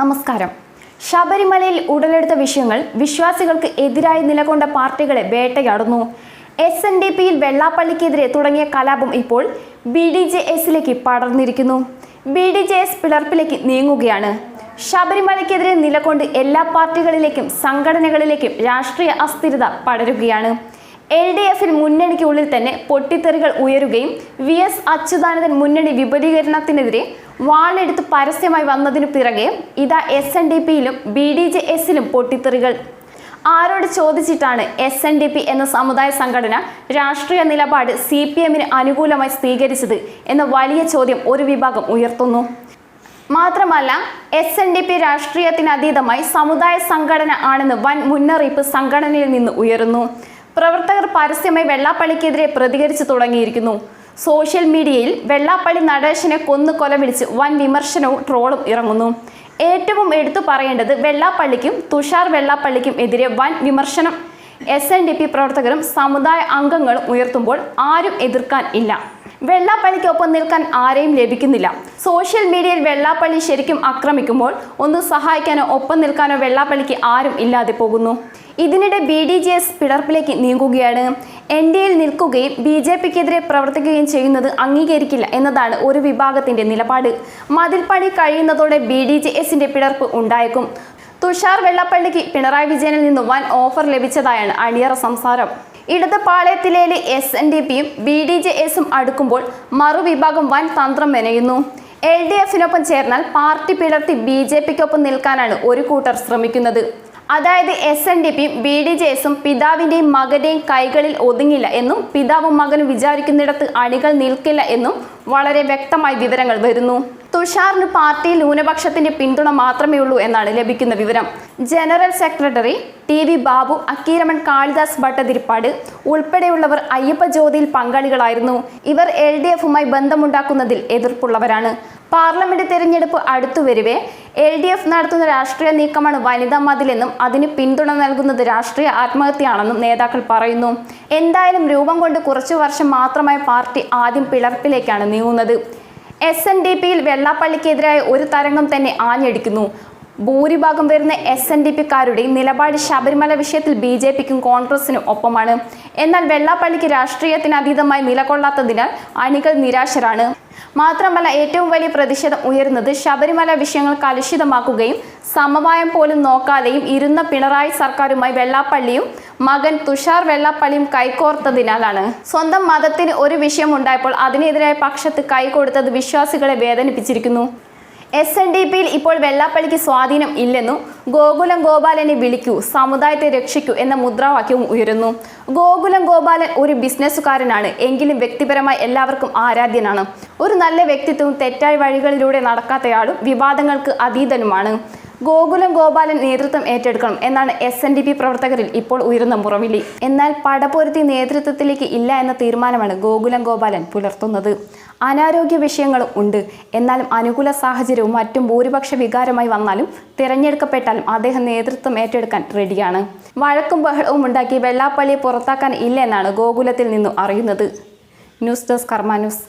നമസ്കാരം. ശബരിമലയിൽ ഉടലെടുത്ത വിഷയങ്ങൾ വിശ്വാസികൾക്ക് എതിരായി നിലകൊണ്ട പാർട്ടികളെ വേട്ടയാടുന്നു. എസ് എൻ ഡി പിയിൽ വെള്ളാപ്പള്ളിക്കെതിരെ തുടങ്ങിയ കലാപം ഇപ്പോൾ ബി ഡി ജെ എസിലേക്ക് പടർന്നിരിക്കുന്നു. ബി ഡി ജെ എസ് പിളർപ്പിലേക്ക് നീങ്ങുകയാണ്. ശബരിമലയ്ക്കെതിരെ നിലകൊണ്ട് എല്ലാ പാർട്ടികളിലേക്കും സംഘടനകളിലേക്കും രാഷ്ട്രീയ അസ്ഥിരത പടരുകയാണ്. എൽ ഡി എഫിൽ മുന്നണിക്കുള്ളിൽ തന്നെ പൊട്ടിത്തെറികൾ ഉയരുകയും വി എസ് അച്യുതാനന്ദൻ മുന്നണി വിപുലീകരണത്തിനെതിരെ വാളെടുത്ത് പരസ്യമായി വന്നതിനു പിറകെ ഇതാ എസ് എൻ ഡി പിയിലും ബി ഡി ജെ എസിലും പൊട്ടിത്തെറികൾ. ആരോട് ചോദിച്ചിട്ടാണ് എസ് എൻ ഡി പി എന്ന സമുദായ സംഘടന രാഷ്ട്രീയ നിലപാട് സി പി എമ്മിന് അനുകൂലമായി സ്വീകരിച്ചത് എന്ന വലിയ ചോദ്യം ഒരു വിഭാഗം ഉയർത്തുന്നു. മാത്രമല്ല എസ് എൻ ഡി പി രാഷ്ട്രീയത്തിനതീതമായി സമുദായ സംഘടന ആണെന്ന് വൻ മുന്നറിയിപ്പ് സംഘടനയിൽ നിന്ന് ഉയരുന്നു. പ്രവർത്തകർ പരസ്യമായി വെള്ളാപ്പള്ളിക്കെതിരെ പ്രതികരിച്ചു തുടങ്ങിയിരിക്കുന്നു. സോഷ്യൽ മീഡിയയിൽ വെള്ളാപ്പള്ളി നടേശനെ കൊന്നു കൊല വിളിച്ച് വൻ വിമർശനവും ട്രോളും ഇറങ്ങുന്നു. ഏറ്റവും എടുത്തു പറയേണ്ടത് വെള്ളാപ്പള്ളിക്കും തുഷാർ വെള്ളാപ്പള്ളിക്കും എതിരെ വൻ വിമർശനം. എസ് എൻ ഡി പി പ്രവർത്തകരും സമുദായ അംഗങ്ങളും ഉയർത്തുമ്പോൾ ആരും എതിർക്കാൻ ഇല്ല. വെള്ളാപ്പള്ളിക്കൊപ്പം നിൽക്കാൻ ആരെയും ലഭിക്കുന്നില്ല. സോഷ്യൽ മീഡിയയിൽ വെള്ളാപ്പള്ളി ശരിക്കും ആക്രമിക്കുമ്പോൾ ഒന്ന് സഹായിക്കാനോ ഒപ്പം നിൽക്കാനോ വെള്ളാപ്പള്ളിക്ക് ആരും ഇല്ലാതെ പോകുന്നു. ഇതിനിടെ ബി ഡി ജെ എസ് പിളർപ്പിലേക്ക് നീങ്ങുകയാണ്. എൻ ഡി എയിൽ നിൽക്കുകയും ബി ജെ പിക്കെതിരെ പ്രവർത്തിക്കുകയും ചെയ്യുന്നത് അംഗീകരിക്കില്ല എന്നതാണ് ഒരു വിഭാഗത്തിന്റെ നിലപാട്. മതിൽപ്പണി കഴിയുന്നതോടെ ബി ഡി ജെ എസിന്റെ പിളർപ്പ് ഉണ്ടായേക്കും. തുഷാർ വെള്ളപ്പള്ളിക്ക് പിണറായി വിജയനിൽ നിന്ന് വൻ ഓഫർ ലഭിച്ചതായാണ് അണിയറ സംസാരം. ഇടത് പാളയത്തിലേലെ എസ് എൻ ഡി പിയും ബി ഡി ജെ എസും അടുക്കുമ്പോൾ മറുവിഭാഗം വൻ തന്ത്രം മെനയുന്നു. എൽ ഡി എഫിനൊപ്പം ചേർന്നാൽ പാർട്ടി പിളർത്തി ബി ജെ പിക്കൊപ്പം നിൽക്കാനാണ് ഒരു കൂട്ടർ ശ്രമിക്കുന്നത്. അതായത് എസ് എൻ ഡി പിയും ബി ഡി ജെ എസും പിതാവിന്റെയും മകന്റെയും കൈകളിൽ ഒതുങ്ങില്ല എന്നും പിതാവും മകനും വിചാരിക്കുന്നിടത്ത് അണികൾ നിൽക്കില്ല എന്നും വളരെ വ്യക്തമായി വിവരങ്ങൾ വരുന്നു. തുഷാറിന് പാർട്ടി ന്യൂനപക്ഷത്തിന്റെ പിന്തുണ മാത്രമേ ഉള്ളൂ എന്നാണ് ലഭിക്കുന്ന വിവരം. General secretary T V Babu Akkeeraman Kalidas Bhattathiripad ഉൾപ്പെടെയുള്ളവർ അയ്യപ്പ ജ്യോതിയിൽ പങ്കാളികളായിരുന്നു. ഇവർ എൽ ഡി എഫുമായി ബന്ധമുണ്ടാക്കുന്നതിൽ എതിർപ്പുള്ളവരാണ്. പാർലമെന്റ് തെരഞ്ഞെടുപ്പ് അടുത്തുവരുവേ എൽ ഡി എഫ് നടത്തുന്ന രാഷ്ട്രീയ നീക്കമാണ് വനിതാ മതിലെന്നും അതിന് പിന്തുണ നൽകുന്നത് രാഷ്ട്രീയ ആത്മഹത്യയാണെന്നും നേതാക്കൾ പറയുന്നു. എന്തായാലും രൂപം കൊണ്ട് കുറച്ചു വർഷം മാത്രമായി പാർട്ടി ആദ്യം പിളർപ്പിലേക്കാണ് നീങ്ങുന്നത്. എസ് എൻ ഡി പിയിൽ വെള്ളാപ്പള്ളിക്കെതിരായ ഒരു തരംഗം തന്നെ ആഞ്ഞടിക്കുന്നു. ഭൂരിഭാഗം വരുന്ന എസ് എൻ ഡി പിക്കാരുടെ നിലപാട് ശബരിമല വിഷയത്തിൽ ബി ജെ പിക്കും കോൺഗ്രസിനും ഒപ്പമാണ്. എന്നാൽ വെള്ളാപ്പള്ളിക്ക് രാഷ്ട്രീയത്തിന് അതീതമായി നിലകൊള്ളാത്തതിനാൽ അണികൾ നിരാശരാണ്. മാത്രമല്ല ഏറ്റവും വലിയ പ്രതിഷേധം ഉയരുന്നത് ശബരിമല വിഷയങ്ങൾ കലുഷിതമാക്കുകയും സമവായം പോലും നോക്കാതെയും ഇരുന്ന പിണറായി സർക്കാരുമായി വെള്ളാപ്പള്ളിയും മകൻ തുഷാർ വെള്ളാപ്പള്ളിയും കൈകോർത്തതിനാലാണ്. സ്വന്തം മതത്തിന് ഒരു വിഷയം ഉണ്ടായപ്പോൾ അതിനെതിരായ പക്ഷത്ത് കൈകൊടുത്തത് വിശ്വാസികളെ വേദനിപ്പിച്ചിരിക്കുന്നു. എസ് എൻ ഡി പിയിൽ ഇപ്പോൾ വെള്ളാപ്പള്ളിക്ക് സ്വാധീനം ഇല്ലെന്നും ഗോകുലം ഗോപാലനെ വിളിക്കൂ സമുദായത്തെ രക്ഷിക്കൂ എന്ന മുദ്രാവാക്യവും ഉയരുന്നു. ഗോകുലം ഗോപാലൻ ഒരു ബിസിനസ്സുകാരനാണ് എങ്കിലും വ്യക്തിപരമായി എല്ലാവർക്കും ആരാധ്യനാണ്. ഒരു നല്ല വ്യക്തിത്വവും തെറ്റായ വഴികളിലൂടെ നടക്കാത്തയാളും വിവാദങ്ങൾക്ക് അതീതനുമാണ്. ഗോകുലം ഗോപാലൻ നേതൃത്വം ഏറ്റെടുക്കണം എന്നാണ് എസ് എൻ ഡി പി പ്രവർത്തകരിൽ ഇപ്പോൾ ഉയരുന്ന മുറവിളി. എന്നാൽ പടപൊരുത്തി നേതൃത്വത്തിലേക്ക് ഇല്ല എന്ന തീരുമാനമാണ് ഗോകുലം ഗോപാലൻ പുലർത്തുന്നത്. അനാരോഗ്യ വിഷയങ്ങളും ഉണ്ട്. എന്നാലും അനുകൂല സാഹചര്യവും മറ്റും ഭൂരിപക്ഷ വികാരമായി വന്നാലും തിരഞ്ഞെടുക്കപ്പെട്ടാലും അദ്ദേഹം നേതൃത്വം ഏറ്റെടുക്കാൻ റെഡിയാണ്. വഴക്കും ബഹളവും ഉണ്ടാക്കി വെള്ളാപ്പള്ളിയെ പുറത്താക്കാൻ ഇല്ല എന്നാണ് ഗോകുലത്തിൽ നിന്നും അറിയുന്നത്. News desk Karma news.